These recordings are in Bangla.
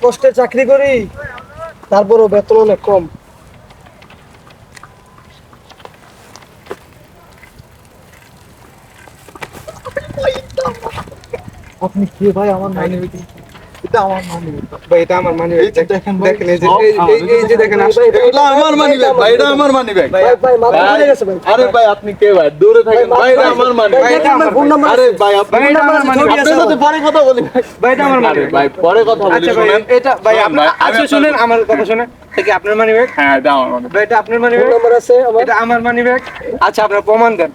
কষ্টে চাকরি করি তারপরও বেতন অনেক কম। আপনি কে ভাই? আমার মানি এটা আমার মানি ভাই এটা আমার মানি এই দেখেন দেখেন এই যে এই- এই- এই যে দেখেন এটা আমার মানি ব্যাগ ভাই এটা আমার মানি ব্যাগ ভাই ভাই মাথা ঘুরে গেছে ভাই। আরে ভাই আপনি কে ভাই? দূরে থাকেন। ভাই, ভাই এটা আমার মানি ভাই, ব্যাগ দেখেন ফোন নাম্বার আরে ভাই আপনি এটা আমার মানি আপনার সাথে পরে কথা বলি ভাই। ভাই এটা আমার মানি আরে ব্যাগ। ভাই পরে কথা বলি আচ্ছা ভাই এটা ভাই শুনুন আপনার আচ্ছা শুনেন আমার কথা শুনেন। এটা কি আপনার মানি ব্যাগ হ্যাঁ এটা আমার মানি ভাই এটা আপনার মানি ব্যাগ নাম্বার আছে এটা আমার মানি ব্যাগ আচ্ছা আপনার প্রমাণ দেন।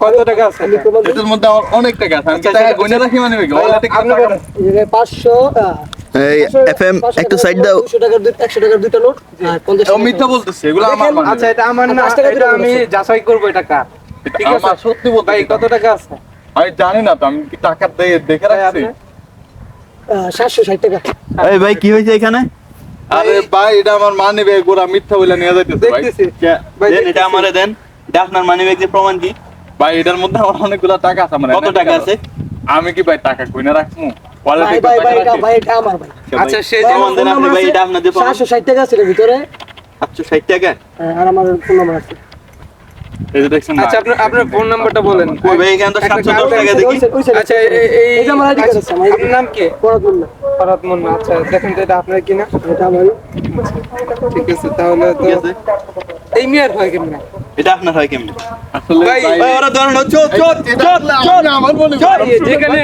কত টাকা আছে? প্রমাণ দিই। এটার মধ্যে আমার অনেক টাকা আছে। আমি আচ্ছা, টাকা আচ্ছা, গয়না রাখি মানি ভাই, অলরেডি আপনি বলেন। এই জায়গায় পাঁচশো এই এফএম একটু সাইড দাও। দুশো টাকার দুই- একশো টাকার দুইটা নোট আর পঞ্চাশ মিথ্যা নোট। এগুলো আমার আচ্ছা এটা আমার না এটা আমি যাচাই করব এটা কার? ঠিক আছে? সত্যি বলতে ভাই কত টাকা আছে? আমি জানি না তো আমি কি টাকা দিয়ে দেখে ভাই, রাখছি? টাকা। এই কি হয়েছে এখানে? আরে ভাই এটা আমার মানি ব্যাগ ওরা মিথ্যা বলে নিয়ে যাইতেছে ভাই। দেখতেছি। ভাই, এটা। আমারে দেন। এটা আপনার মানি ব্যাগ যে প্রমাণ কি? ভাই এটার মধ্যে আমার অনেকগুলো টাকা আছে আমার কত টাকা আছে? আমি কি ভাই টাকা কইনা রাখমু? ভাই ভাই ভাই এটা- ভাই এটা আমার ভাই। আচ্ছা সে ভাই, যে আমার দেন আপনি ভাই, এটা আপনাদের প্রমাণ। সাতশো ষাট টাকা আছে এর ভিতরে। সাতশো ষাট টাকা? আর আমার ফোন নাম্বার আছে। আচ্ছা আপনার আপনার ফোন নাম্বারটা বলেন। ভাই এখানে তো টাকা দেখি। আচ্ছা এই- এই- এই এই যে আমার ID আচ্ছা, আছে, আপনার নাম কি? ফরাদ মোল্লা। ফরাত মুন্না আচ্ছা দেখেন তো এটা আপনার কিনা এটা আমারই। ঠিক আছে তাহলে তো এই মেয়ের হয় কেমনে? এটা আপনার হয় কেমনি? আসলে ভাই, ভাই ওরা ধরেন চোর চোর চোর চোর আমার যেখানে